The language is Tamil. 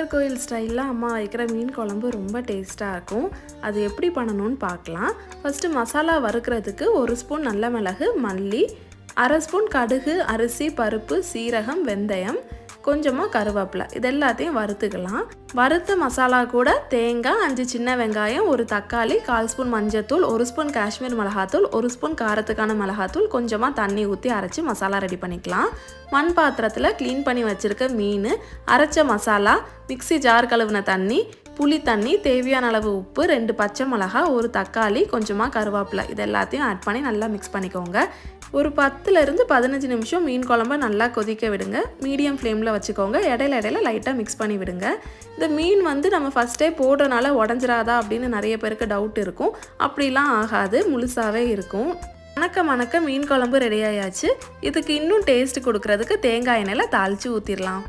நாகர்கோவில் ஸ்டைலில் அம்மா வைக்கிற மீன் குழம்பு ரொம்ப டேஸ்ட்டாக இருக்கும். அது எப்படி பண்ணணும்னு பார்க்கலாம். ஃபஸ்ட்டு மசாலா வறுக்கிறதுக்கு ஒரு ஸ்பூன் நல்ல மிளகு மல்லி அரை ஸ்பூன் கடுகு அரிசி பருப்பு சீரகம் வெந்தயம் கொஞ்சமாக கருவேப்பிலை. இது எல்லாத்தையும் வறுத்துக்கலாம். வறுத்த மசாலா கூட தேங்காய் அஞ்சு சின்ன வெங்காயம் ஒரு தக்காளி கால் ஸ்பூன் மஞ்சத்தூள் ஒரு ஸ்பூன் காஷ்மீர் மிளகாத்தூள் ஒரு ஸ்பூன் காரத்துக்கான மிளகாத்தூள் கொஞ்சமாக தண்ணி ஊற்றி அரைச்சி மசாலா ரெடி பண்ணிக்கலாம். மண் பாத்திரத்தில் க்ளீன் பண்ணி வச்சுருக்க மீன் அரைச்ச மசாலா மிக்ஸி ஜார் கழுவின தண்ணி புளி தண்ணி தேவையான அளவு உப்பு ரெண்டு பச்சை மிளகா ஒரு தக்காளி கொஞ்சமாக கருவேப்பிலை. இது எல்லாத்தையும் ஆட் பண்ணி நல்லா மிக்ஸ் பண்ணிக்கோங்க. ஒரு பத்துலேருந்து பதினஞ்சு நிமிஷம் மீன் குழம்ப நல்லா கொதிக்க விடுங்க. மீடியம் ஃப்ளேமில் வச்சுக்கோங்க. இடையில இடையில லைட்டாக மிக்ஸ் பண்ணி விடுங்க. இந்த மீன் வந்து நம்ம ஃபஸ்ட்டே போடுறனால உடஞ்சிராதா அப்படின்னு நிறைய பேருக்கு டவுட் இருக்கும். அப்படிலாம் ஆகாது. முழுசாகவே இருக்கும். மணக்க மணக்க மீன் குழம்பு ரெடி ஆயாச்சு. இதுக்கு இன்னும் டேஸ்ட் கொடுக்கறதுக்கு தேங்காய் எண்ணெயில் தாளித்து ஊற்றிடலாம்